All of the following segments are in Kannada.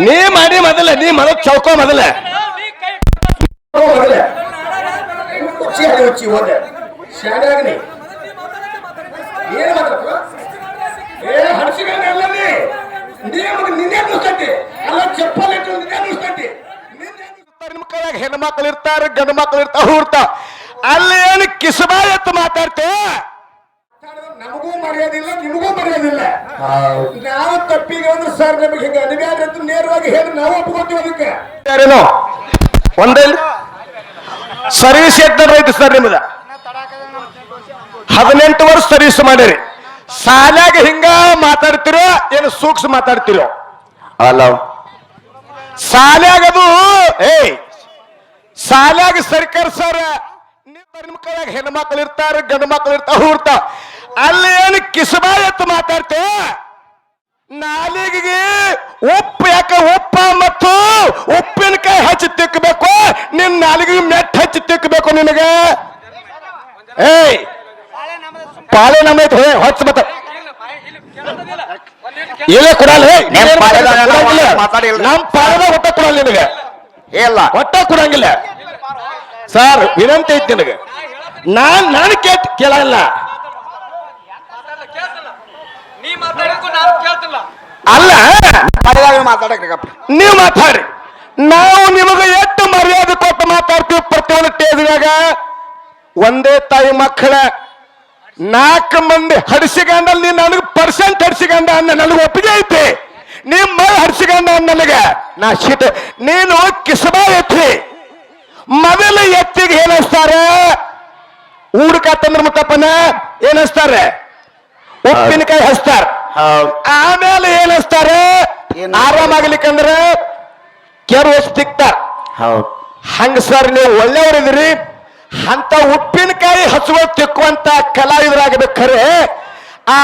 ನೀ ಮಾಡಿ ಮೊದಲ ನೀ ಮನ ಚೌಕೋ ಮೊದಲ. ಮೊದಲೇ. ಹುಚ್ಚಿ ಹಳಿ ಹುಚ್ಚಿ ಹೋದೆ. ಶಾಣ್ಯಾಗ ನೀ ಏನ್ ಮಾತಾಡ್ತು ಏ ಹರ್ಷಿಗಾನ ಅಲ್ಲ ನೀ. ನೀ ಮಗ ನಿನ್ನೆ ನುಸ್ತತಿ ಅಲ್ಲ ಚಪ್ಪಲ್ ಇಟ್ಟು ನಿನ್ನೆ ನುಸ್ತತಿ ನಿಮ್ಮ ಕೈಯಾಗ ಹೆಣ್ಮಕ್ಳು ಇರ್ತಾರ ಗಂಡು ಮಕ್ಳು ಇರ್ತಾವ ಹೂರ್ತಾವ ಅಲ್ಲಿ ಏನು ಕಿಸಬಾಯತ್ತು ಮಾತಾಡ್ತೇವ ನಮಗೂ ಮರೆಯೋದಿಲ್ಲ ನಿಮಗೂ ಮರೆಯೋದಿಲ್ಲ. ನಾವು ತಪ್ಪಿಗೆ ಅಂದ್ರೆ ಸರ್ ನಮಗೆ ಹಿಂಗೆ ಅನಿವಾರ್ಯ ಅಂತ ನೇರವಾಗಿ ಹೇಳಿ ನಾವು ಒಪ್ಕೊತೀವಿ ಅದಕ್ಕೆ. ಯಾರೇನೋ? ಒಂದೇ ಸರ್ವಿಸ್ ಎತ್ತರ ಐತಿ ಸರ್ ನಿಮ್ದ? ಹದಿನೆಂಟು ವರ್ಷ ಸರ್ವಿಸ್ ಮಾಡಿರಿ. ಸಾಲಾಗ ಹಿಂಗ ಮಾತಾಡ್ತಿರೋ ಏನು ಸೂಕ್ಷ್ಮ ಮಾತಾಡ್ತಿರೋ? ಅಲ್ಲ. ಸಾಲಾಗದು ಏಯ್ ಸಾಲಾಗ ಸರ್ಕಾರ ಸರ್ ನಿಮ್ಮ ಕೈಯಾಗ ಹೆಣ್ಮಕ್ಳು ಇರ್ತಾರ ಗಂಡು ಮಕ್ಳು ಇರ್ತಾವ ಇರ್ತಾವ ಅಲ್ಲಿ ಏನು ಕಿಸಬಾ ಎತ್ತು ಮಾತಾಡ್ತೇವ ನಾಲಿಗೆಗೆ ಉಪ್ಪು ಯಾಕ ಉಪ್ಪ ಮತ್ತು ಉಪ್ಪಿನಕಾಯಿ ಹಚ್ಚಿ ತಿಕ್ಕಬೇಕು ನಿನ್ ನಾಲಿಗೆ ಮೆಟ್ ಹಚ್ಚಿ ತಿಕ್ಕಬೇಕು ನಿನಗೆ? ಏಯ್! ಪಾಳೆ ನಮ್ಮೈತೆ ಹೇ ಹೊಚ್ಚ ಮತ್ತ. ಇಲ್ಲೇ ಕೊಡಲ್ಲ ನಿಮ್ ಪಾಳೆ ಹೊಟ್ಟೆ ಕೊಡಲ್ಲ ನಿನಗೆ. ಇಲ್ಲ. ಹೊಟ್ಟೆ ಕೊಡಂಗಿಲ್ಲ. ಸರ್ ವಿನಂತಿ ಐತಿ ನಿನಗೆ. ನಾನ್ ನಾನು ಕೇಳಲ್ಲ ನೀ ಮಾತಾಡಿದ್ಕು ನಾನು ಕೇಳ್ತಿಲ್ಲ. ಅಲ್ಲ ನೀವು ಮಾತಾಡ್ರಿ. ನಾವು ನಿಮಗೆ ಎಷ್ಟು ಮರ್ಯಾದೆ ಕೊಟ್ಟು ಮಾತಾಡ್ತೀವಿ ಪ್ರತಿಯೊಂದು ಟೇಜ್ನಾಗ ಒಂದೇ ತಾಯಿ ಮಕ್ಕಳ ನಾಲ್ಕು ಮಂದಿ ಹಡಿಸಿಗಂಡಲ್ಲಿ ನೀ ನನಗೆ ಪರ್ಸೆಂಟ್ ಹಡಿಸಿಗಂಡ ಅನ್ನ ನನಗೆ ಒಪ್ಪಿಗೆ ಐತಿ. ನಿಮ್ಮ ಹಡಿಸಿಗಂಡ ಅನ್ನ ನನಗೆ. ನಾ ಶೀಟ್ ನೀನು ಕಿಸಬ ಎತ್ತಿ. ಮೊದಲ ಎತ್ತಿಗೆ ಏನಿಸ್ತಾರೆ ಊಡ್ಕಾತಂದ್ರ ಮುತ್ತಪ್ಪನ ಏನಿಸ್ತಾರೆ ಉಪ್ಪಿನಕಾಯಿ ಹಚ್ತಾರ. ಹೌದ್ ಆಮೇಲೆ ಏನಿಸ್ತಾರೆ ಆರಾಮಾಗ್ಲಿಕ್ಕಂದ್ರೆ ಏನು? ಆರಾಮಾಗ್ಲಿಕ್ಕಂದ್ರ ಕೆರು ತಿಕ್ತಾರ. ಹೌದ್. ಹಂಗ ಸರ್ ನೀವು ಒಳ್ಳೆಯವರಿದ್ರಿ ಅಂತ ಉಪ್ಪಿನಕಾಯಿ ಹಸುವ ತಿಕ್ಕುವಂತ ಕಲಾವಿದರಾಗಬೇಕು ಖರೆ ಆ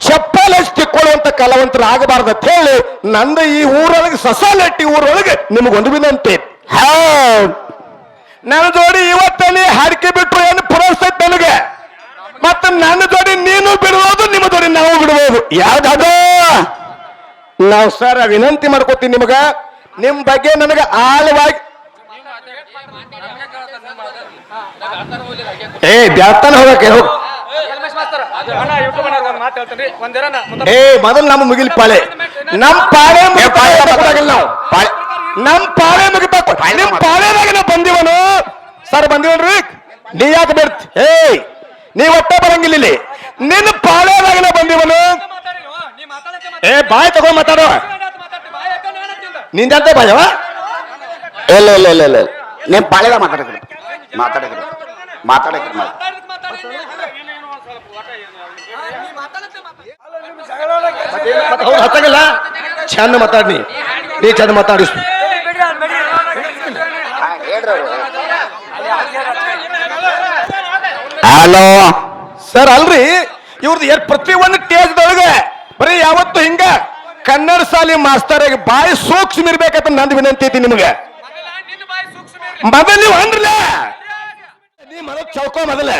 ಚಪ್ಪಲ್ ತಿಕ್ಕೊಳ್ಳುವಂತ ಕಲಾವಂತರ ಆಗಬಾರ್ದು ಅಂತ ಹೇಳಿ ನಂದು ಈ ಊರೊಳಗೆ ಸಸಾಲಟ್ಟಿ ಊರೊಳಗೆ ನಿಮಗೊಂದು ವಿನಂತಿ. ನನ್ನ ಜೋಡಿ ಇವತ್ತಲ್ಲಿ ಹಾಡಿಕೆ ಬಿಟ್ರು ಏನು ಪುರಸ್ತೈತೆ ನನಗೆ? ಮತ್ತೆ ನನ್ನ ಜೋಡಿ ನೀನು ಬಿಡಬಹುದು ನಿಮ್ಮ ಜೋಡಿ ನಾವು ಬಿಡಬಹುದು ಯಾವ್ದಾದ ನಾವು ಸರ್ ವಿನಂತಿ ಮಾಡ್ಕೋತೀನಿ ನಿಮಗ. ನಿಮ್ ಬಗ್ಗೆ ನನಗೆ ಆಳವಾಗಿ ಏ ಬ್ಯಾತನ ಹೋಗಕ್ಕೆ ಹೋಗ್. ಏ ಮೊದಲು ನಮ್ಮ ಮುಗಿಲ್ ಪಾಳೆ. ನಮ್ ಪಾಳೆ ಮುಗಿತಾಗಿಲ್ಲ ನಾವು. ಪಾಳೆ. ನಮ್ ಪಾಳೆ ಮುಗಿಬೇಕು ನಿಮ್ ಪಾಳೆದಾಗ ನಾವು ಬಂದಿವನು? ಸರ್ ಬಂದಿವನ್ರಿ? ನೀ ಯಾಕೆ ಬರ್ತಿ? ಏಯ್! ನೀ ಒಟ್ಟ ಬರಂಗಿಲ್ಲ ನಿನ್ನ ಪಾಳೆದಾಗ ಬಂದಿವನು. ಏ ಬಾಯ್ ತಗೋ ಮಾತಾಡೋ. ನಿಂದೆ ನಿಂದಂತೆ ಬಾಯವ? ಇಲ್ಲ ಇಲ್ಲ ಇಲ್ಲ ಇಲ್ಲ ನೀನ್ ಪಾಳೆದ ಮಾತಾಡಕ್ರಿ ಮಾತಾಡಕ್ರಿ ಮಾತಾಡಕ್ರಿ ಹತ್ತಂಗಿಲ್ಲ. ಚೆಂದ ಮಾತಾಡ್ನಿ ನೀ. ಚಂದ ಮಾತಾಡಿಸ್ ಹಲೋ? ಸರ್ ಅಲ್ರಿ. ಇವ್ರದ್ದು ಏನ್ ಪ್ರತಿ ಒಂದು ಟೇಜ್ದೊಳಗೆ ಬರೀ ಯಾವತ್ತು ಹಿಂಗ ಕನ್ನಡ ಶಾಲಿ ಮಾಸ್ತರಾಗಿ ಬಾಯಿ ಸೂಕ್ಷ್ಮ ಇರ್ಬೇಕಂತ ನಂದು ವಿನಂತಿ ಐತಿ ನಿಮಗೆ. ನಿನ್ನ ಬಾಯಿ ಸೂಕ್ಷ್ಮ ಮೊದಲು ನೀವು ಅಂದ್ರಲ್ಲ ನೀ ಮನ ಚೌಕೋ ಮೊದಲ.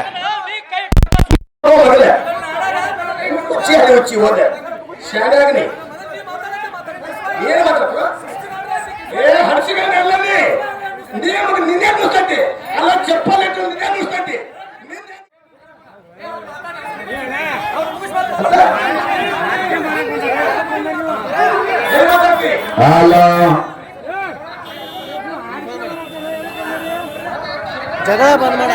ಅಲ್ಲ ನಿನ್ನೆ ಚಪ್ಪಲ್ ಇಟ್ಟು ನಿನ್ನೆ ನುಸ್ತತಿ ಏನ್ ಮಾತಾಡ್ತಿ ಹಲೋ ಜಗಳ ಬಂದ್ ಮಾಡ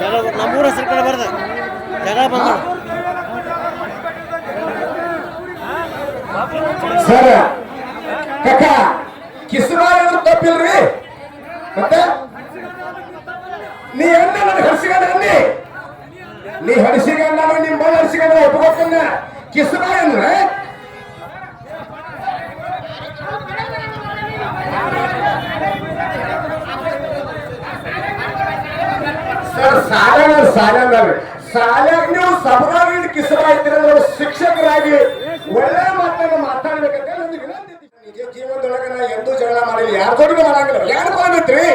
ಜಗಳ ನಮ್ಮೂರ ಹೆಸರು ಕಡೆ ಬರ್ದ ಜಗಳ ಬಂದ್ ಮಾಡ ಸರ್ ಕಕ್ಕ ಕಿಸ್ಮಾರ ತಪ್ಪಿಲ್ರಿ ಮತ್ತೆ ನೀ ಅನ್ನ ನನಗೆ ಹರ್ಸಿಗಂಡ ಅನ್ನಿ ನೀ ಹಡಿಸಿಗಂಡ ನಿಮ್ಮ ಮನೆ ಹರ್ಸಿಗಂಡ ಒಪ್ಕೋತನ್ನ ಕಿಸ್ಮಾ ಅಂದ್ರೆ? ಸಾಲ ಸಾಲ ಸಾಲಾಗ ನೀವು ಸಭರಾಗಿ ಕಿಸಬ ಇದ್ದೀರ ಶಿಕ್ಷಕರಾಗಿ ಒಳ್ಳೆ ಮಾತನ್ನ ಮಾತಾಡ್ಬೇಕಂತ ನಂದು ವಿನಂತಿ. ನಿಜ ಜೀವನದೊಳಗೆ ನಾ ಎಂದೂ ಜಗಳ ಮಾಡಿಲ್ಲ. ಯಾರು ದೊಡ್ಡ ಮಾಡಂಗಿಲ್ಲ. ಯಾರು ಮಾಡಿದ್ರಿ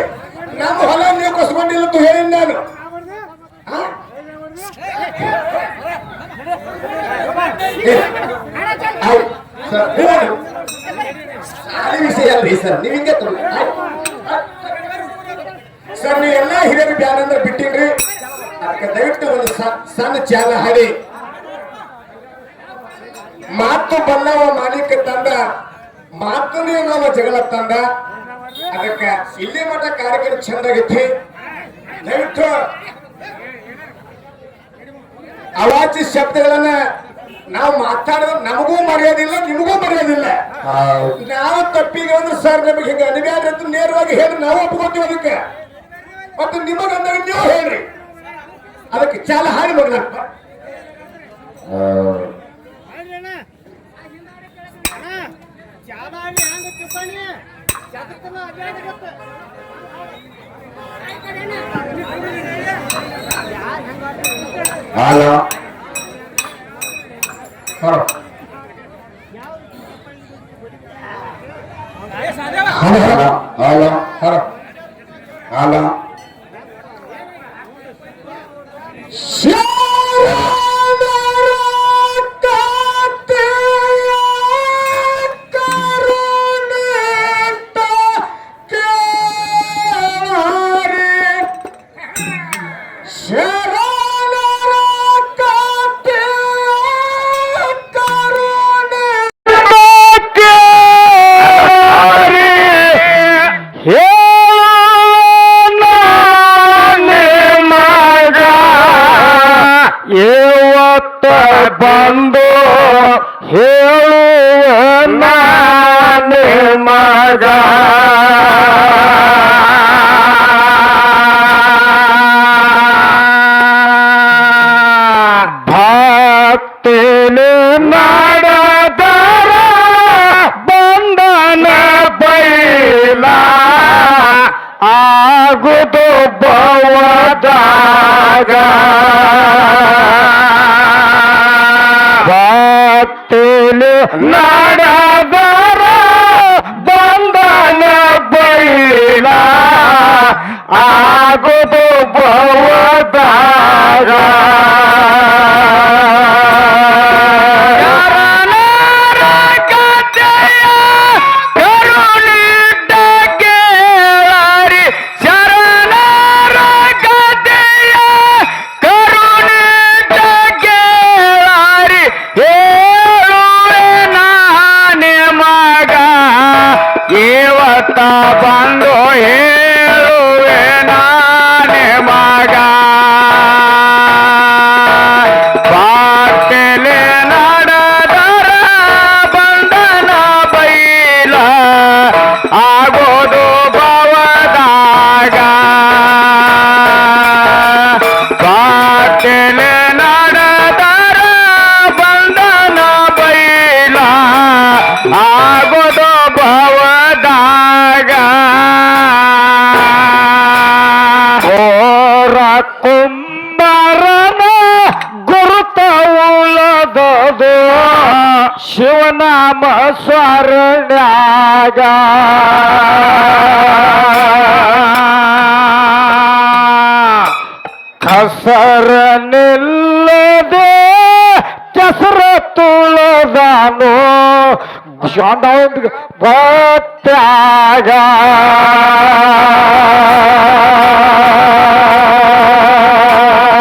ನಮ್ಮ ಹೊಲ ನೀವು ಕಸ್ಕೊಂಡಿಲ್ಲ ಅಂತ ಹೇಳಿ ನಾನು. ವಿಷಯ ಸರ್ ನೀವ್ ಹಿಂಗೆ. ಸರ್ ಹಿರಿಯರು ಬ್ಯಾನ್ ಅಂದ್ರೆ ಬಿಟ್ಟಿನ್ರಿ ಅದಕ್ಕೆ ದಯವಿಟ್ಟು ಒಂದು ಸಣ್ಣ ಚಾಲ ಹಾಡಿ ಮಾತು ಬಲ್ಲವ ಮಾಲೀಕ ತಂದ ಮಾತನೇ ನಾವು ಜಗಳ ತಂದ ಅದಕ್ಕೆ ಇಲ್ಲಿ ಮಠ ಕಾರ್ಯಕ್ರಮ ಚಂದಾಗೈತಿ ದಯವಿಟ್ಟು ಅವಾಚಿ ಶಬ್ದಗಳನ್ನ ನಾವು ಮಾತಾಡೋದು ನಮಗೂ ಮರೆಯೋದಿಲ್ಲ ನಿಮಗೂ ಮರ್ಯಾದಿಲ್ಲ. ನಾವು ತಪ್ಪಿಗೆ ಅಂದ್ರೆ ಸರ್ ನಮಗೆ ಹಿಂಗೆ ಅನಿವಾರ್ಯ ಅಂತ ನೇರವಾಗಿ ಹೇಳಿ ನಾವು ಒಪ್ಕೊತೀವಿ ಅದಕ್ಕೆ. ಮತ್ತು ನಿಮಗೆ ಅಂದಾಗ ನೀವು ಹೇಳ್ರಿ. ಅದಕ್ಕೆ ಚಾಲ ಹಾರಿ ಮಗನ. ಹಲೋ. ಹಲೋ ಹಲೋ ಹಲೋ ಬವದಾಗ ಭಕ್ತಿಲಿ ಮಾಡದರ ಬಂಧನ ಬೈಲ ಆಗುದು ಬವದಾಗ ಇವತ್ತ ಶಿವನಾಮ ಸ್ವರ್ಣ್ಯಾಗ ಕಸರ ನಿಲ್ಲದೆ ಕೆಸರ ತುಳದಾನು. ಗೊತ್ತಾಗ ಮುದ್ದಿನ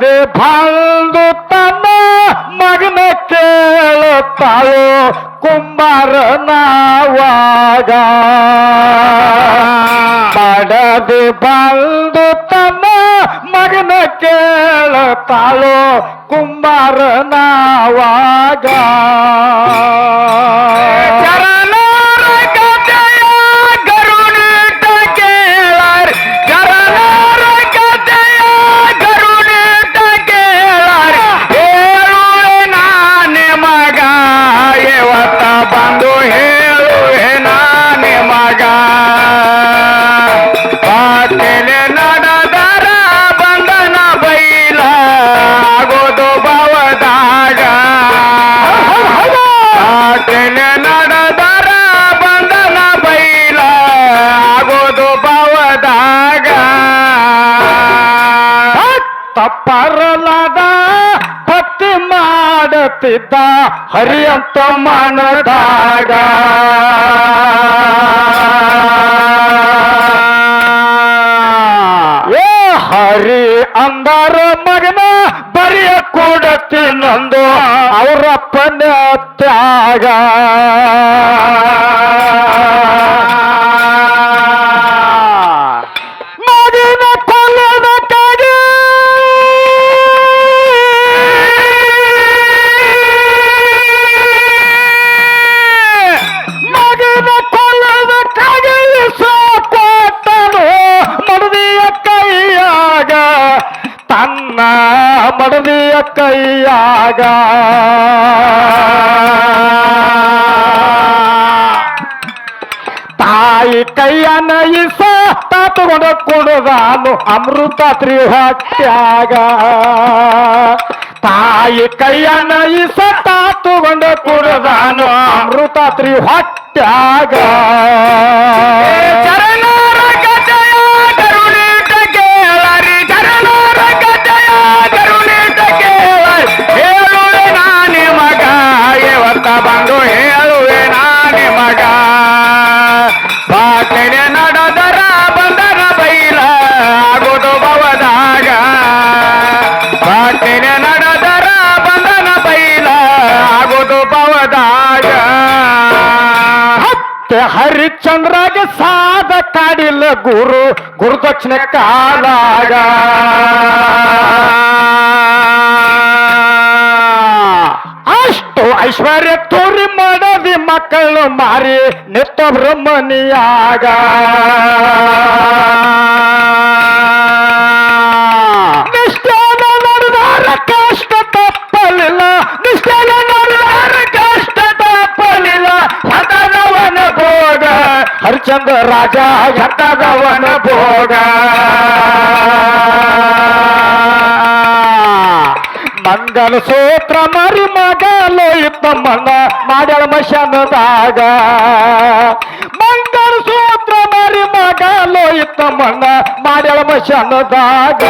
ಮಾಡದೆ ಬಂದು ತನ್ನ ಮಗನ ಕೇಳುತ್ತಾಳು ಕುಂಬಾರ ನಾವಾಗ ಮಾಡದೆ ಬಂದು ತನ್ನ ಮಗನ ಕೇಳುತ್ತಾಳು ಕುಂಬಾರ ಇರ್ತಿದ್ದ ಹರಿ ಅಂತ ಮನದಾಗ ಏ ಹರಿ ಅಂದಾರ ಮಗನ ಬರಿಯ ಕೊಡತ್ತಿನೊಂದು ಅವರಪ್ಪನ ತ್ಯಾಗ. ಅಮೃತ ತ್ರಿಹತ್ಯಾಗ ತಾಯಿ ಕೈಯನ್ನ ಇಸ ತಗೊಂಡ ಕುಡದಾನು ಅಮೃತ ತ್ರಿಹತ್ಯಾಗ ಗುರು ಗುರುದಕ್ಷಿಣೆ ಕಾಲಾಗ. ಅಷ್ಟು ಐಶ್ವರ್ಯ ತೋರಿ ಮಾಡದಿ ಮಕ್ಕಳು ಮಾರಿ ನಿತ್ತ ಬ್ರಹ್ಮನಿಯಾಗ. ಹರಿಚಂದ್ರ ರಾಜ ಹತದವನ ಭೋಗ. ಮಂಗಲ ಸೂತ್ರ ಮರಿ ಮಗಲು ಇದ್ದ ಮನ ಮಾಡ್ಯಾಳ ಮಶನದಾಗ. ಮಂಗಲ ಸೂತ್ರ ಮರಿ ಮಗಲು ಇದ್ದ ಮನ ಮಾಡ್ಯಾಳ ಮಶಾನದಾಗ.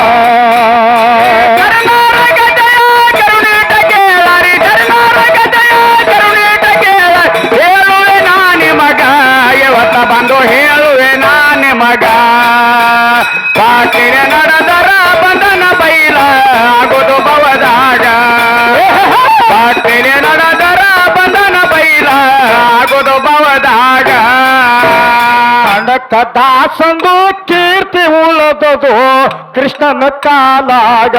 ಕನಕ ದಾಸಂದು ಕೀರ್ತಿ ಉಳದದು ಕೃಷ್ಣನ ಕಾಲಾಗ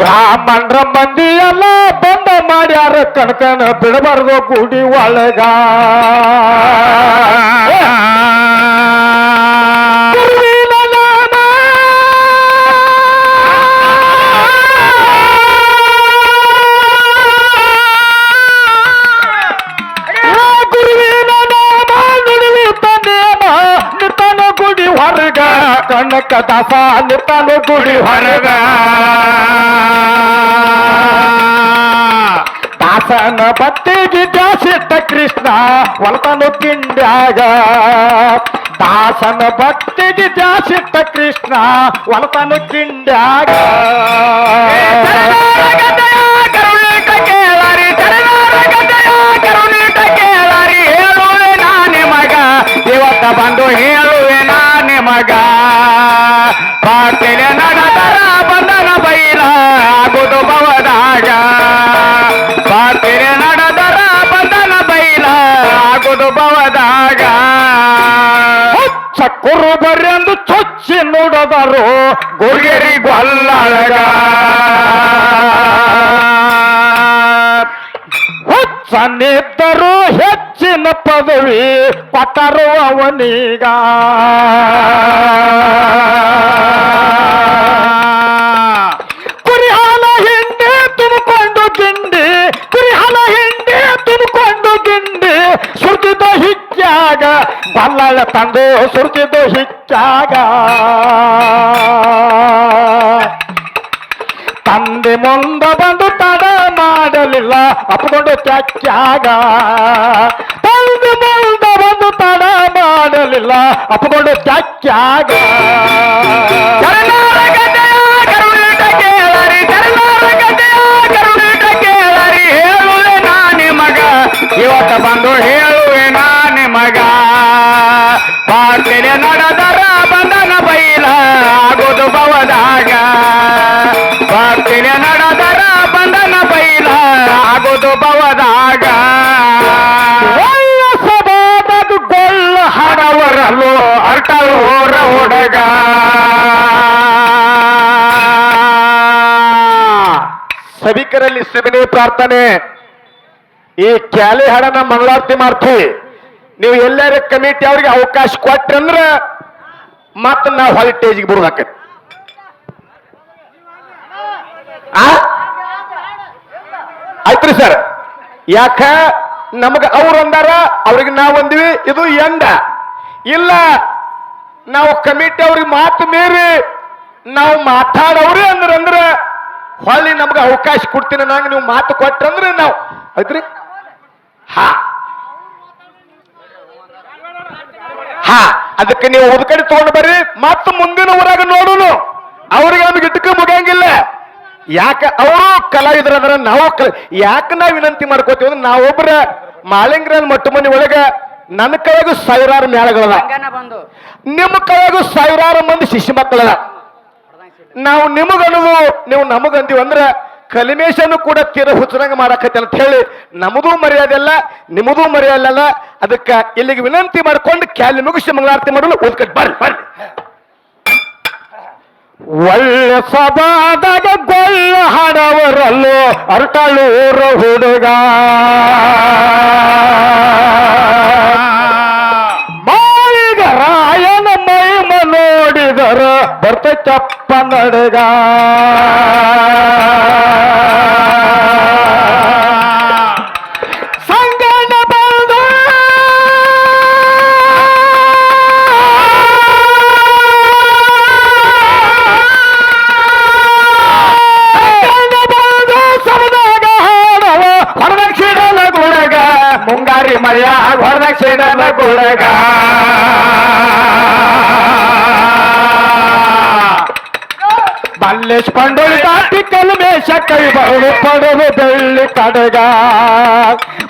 ಬ್ರಾಹ್ಮಣರ ಮಂದಿ ಎಲ್ಲ ಬಂದ ಮಾಡ್ಯಾರ ಕಣಕನ ಬಿಡಬಾರ್ದು ಗುಡಿ ಒಳಗ. ದಾಸ ನಿತನ ಗುಡಿ ಹೊರಗ. ದಾಸನ ಬತ್ತಿಗೆ ಜಾಸಿಟ್ಟ ಕೃಷ್ಣ ಒಳತನು ಕಿಂಡ್ಯಾಗ ದಾಸನ ಭಕ್ತಿಗೆ ಜಾಸಿಟ್ಟ ಕೃಷ್ಣ ಒಳತನು ಕಿಂಡ್ಯಾಗ ಹುಚ್ಚನಿದ್ದರು ಹೆಚ್ಚಿನ ಪದವಿ ಪಟರು ಅವನೀಗ ಕುರಿಹಾಲ ಹಿಂಡಿ ತುಂಬಿಕೊಂಡು ಗಿಂಡಿ ಕುರಿಹಾಲ ಹಿಂಡಿ ತುಂಬಿಕೊಂಡು ಗಿಂಡಿ ಸುರ್ತಿದ್ದ ಹಿಚ್ಚಾಗ ಬಲ್ಲಳ ತಂದು ಸುರ್ತಿದ್ದ ಹಿಚ್ಚಾಗ ತಂದೆ ಮುಂದ ಬಂದು ತಡ ಮಾಡಲಿಲ್ಲ ಅಪ್ಕೊಂಡು ಮಾಡು ಕ್ಯಾಕ್ಯಾಗ ಬಂದು ಬಂದ ಒಂದು ತಡ ಮಾಡಲಿಲ್ಲ. ಅಪ್ಪಗೊಂಡು ಕ್ಯಾಕ್ಯಾಗ ಕೇಳರಿ ಕರ್ನಾಟಕ ಸಭಿಕರಲ್ಲಿ ಸವಿನಯ ಪ್ರಾರ್ಥನೆ. ಈ ಕ್ಯಾಲಿ ಹಾಡನ್ನ ಮಂಗಳಾರತಿ ಮಾಡ್ತೀವಿ. ನೀವು ಎಲ್ಲರ ಕಮಿಟಿ ಅವ್ರಿಗೆ ಅವಕಾಶ ಕೊಟ್ರಂದ್ರ ಮತ್ತ ನಾವು ಹಾಲಿಟೇಜ್ಗೆ ಬರುದಾಕ ಆಯ್ತ್ರಿ ಸರ್. ಯಾಕ? ನಮಗ ಅವ್ರು ಅಂದಾರ, ಅವ್ರಿಗೆ ನಾವು ಅಂದಿವಿ, ಇದು ಎಂಡ. ಇಲ್ಲ, ನಾವು ಕಮಿಟಿ ಅವ್ರಿಗೆ ಮಾತು ಮೀರಿ ನಾವು ಮಾತಾಡವ್ರಿ ಅಂದ್ರ ಅಂದ್ರ ಹೊಳ್ಳಿ ನಮ್ಗೆ ಅವಕಾಶ ಕೊಡ್ತೀನಿ ನಂಗೆ ನೀವು ಮಾತು ಕೊಟ್ರಂದ್ರೆ ನಾವು. ಐತ್ರಿ ಹಾ. ಹಾ. ಅದಕ್ಕೆ ನೀವು ಉದ್ ಕಡೆ ತಗೊಂಡು ಬರ್ರಿ ಮತ್ತೆ ಮುಂದಿನ ಊರಾಗ ನೋಡುನು. ಅವ್ರಿಗೆ ನಮ್ಗೆ ಇಟ್ಕ ಮುಗಿಯಂಗಿಲ್ಲ. ಯಾಕೆ ಅವರು ಅಂದ್ರೆ ನಾವು ಕಲ ಯಾಕೆ ನಾವು ವಿನಂತಿ ಮಾಡ್ಕೋತೀವಿ ಅಂದ್ರೆ ನಾವೊಬ್ಬರ ಮಾಳಿಂಗ್ರನ್ ಮೊಟ್ಟ ಮನೆ ಒಳಗೆ ನನ್ನ ಕೈಯಾಗೂ ಸಾವಿರಾರು ಮೇಳಗಳದ ನಿಮ್ಮ ಕೈಯಾಗೂ ಸಾವಿರಾರು ಮಂದಿ ಶಿಷ್ಯ ಮಕ್ಕಳದ ನಾವು ನಿಮಗನುವು ನೀವು ನಮಗಂತೀವಿ ಅಂದ್ರೆ ಕಲಿಮೇಶನು ಕೂಡ ತೀರ ಹುಚ್ಚರಂಗ ಮಾಡಕತ್ತೆ ಅಂತ ಹೇಳಿ ನಮಗೂ ಮರ್ಯಾದೆ ಅಲ್ಲ ನಿಮಗೂ ಮರ್ಯಾದೆ ಅಲ್ಲ. ಅದಕ್ಕೆ ಇಲ್ಲಿಗೆ ವಿನಂತಿ ಮಾಡ್ಕೊಂಡು ಕ್ಯಾಲಿ ಮುಗಿಸಿ ಮಂಗಳಾರತಿ ಮಾಡಲು ಓದ್ಕಟ್ ಬರ್ರಿ ಬರ್ರಿ. ಒಳ್ಳೆ ಸಭಾದಾಗ ಗೊಳ್ಳ ಹಾಡವರಲ್ಲೋ ಅರಟಳೂರ ಹುಡುಗ. ಮಾಳಿಗ ರಾಯನ ಮೈಮ ನೋಡಿದರ ಬರ್ತೈತಪ್ಪ. പങ്കെടുക്കാം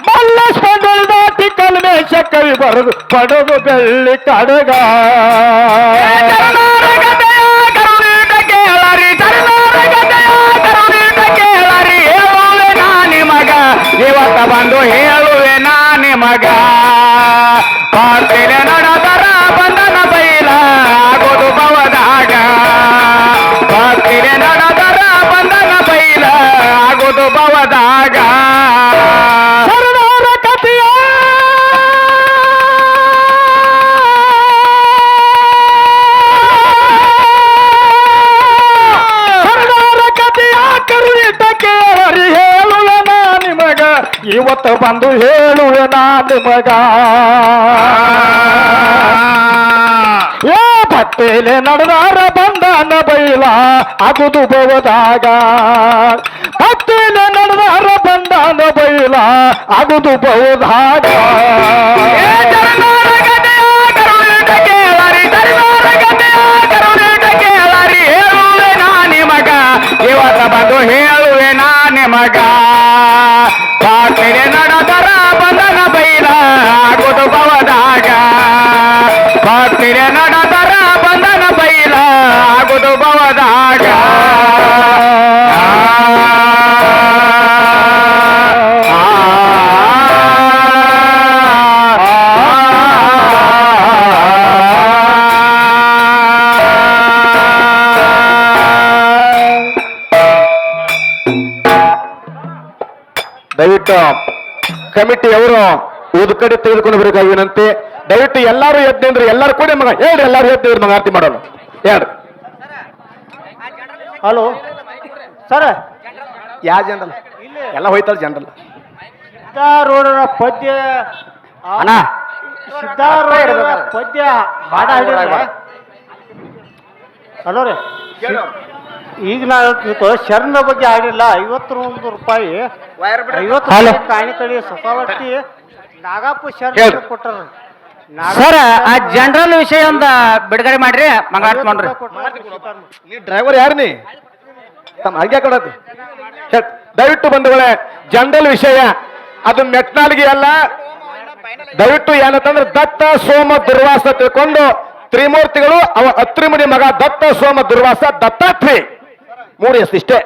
ಮಲ್ಲೇಶ್ ಪಂಡೋಳಿ ದಾಟಿ ಕಲ್ಮೇಶ ಕವಿ ಬರಲು ಪಡಲು ಬೆಳ್ಳಿ ಕಡಗ. ಬಂದು ಹೇಳುವೆ ನಾ ನಿಮಗ. ಏ ಭಕ್ತಿಲೆ ನಡೆದಾರ ಬಂದನ ಬೈಲ ಅಗುದು ಬವದಾಗ ಭಕ್ತಿಲೆ ನಡೆದಾರ ಬಂದನ ಬೈಲ ಅಗುದು ಬವದಾಗ ಇವತ್ತ ಬಂದು ಹೇಳುವೆ ನಾ ನಿಮಗ ಪಾತ್ರೆ ನಡೆದರ ಬಂದನ ಬೈಲ ಆಗುದು ಬವದಾಗ ಪಾತ್ರೆ ನಡೆದರ ಬಂದನ ಬೈಲ ಆಗುದು ಕಮಿಟಿಯವರು ಊದ ಕಡೆ ತೆಗೆದುಕೊಂಡು ಬರಬೇಕಾಗಿ ವಿನಂತಿ. ದಯವಿಟ್ಟು ಎಲ್ಲರೂ ಎದ್ದು ಅಂದ್ರೆ ಎಲ್ಲರೂ ಕೂಡ ಮಗ ಹೇಳ್ರಿ ಎಲ್ಲರೂ ಎದ್ದು ಮಗ ಆರ್ತಿ ಮಾಡೋಣ ಹೇಳ್ರಿ. ಹಲೋ. ಸರ್. ಯಾವ ಜನರಲ್? ಎಲ್ಲ ಹೋಯ್ತಲ್ಲ ಜನರಲ್. ಸಿದ್ಧಾರೂಢರ ಪದ್ಯ ಅಣ್ಣ. ಸಿದ್ಧಾರೂಢರ ಪದ್ಯ ಹಾಡ ಹಲೋ ರೀ. ಈಗ ನಾವು ಹೇಳ್ತಿತ್ತು ಶರಣ ಬಗ್ಗೆ ಆಡಿಲ್ಲ ಐವತ್ತು ಒಂದು ರೂಪಾಯಿ ಐವತ್ತು ಹಲೋ. ರೂಪಾಯಿ ಕಾಣಿ ನಾಗಪ್ಪ ಶರಣ ಕೊಟ್ಟರು. ಸರ್ ಆ ಜನರಲ್ ವಿಷಯ ಒಂದ ಬಿಡುಗಡೆ ಮಾಡ್ರಿ ಮಾಡ್ರಿ ನೀ ಡ್ರೈವರ್ ಯಾರು ನೀ? ತಮ್ಮ ಹಂಗೆ ಕೊಡತಿ. ದಯವಿಟ್ಟು ಬಂಧುಗಳೇ ಜನರಲ್ ವಿಷಯ ಅದು ಮೆಟ್ನಾಲಿಗೆ ಅಲ್ಲ. ದಯವಿಟ್ಟು ಏನಂತಂದ್ರೆ ದತ್ತ ಸೋಮ ದುರ್ವಾಸ ತಿಳ್ಕೊಂಡು ತ್ರಿಮೂರ್ತಿಗಳು ಅವ ಅತ್ರಿಮುನಿ ಮಗ ದತ್ತ ಸೋಮ ದುರ್ವಾಸ ದತ್ತಾತ್ರಿ. ಮೂರು ಎಸ್ ಇಷ್ಟೇ.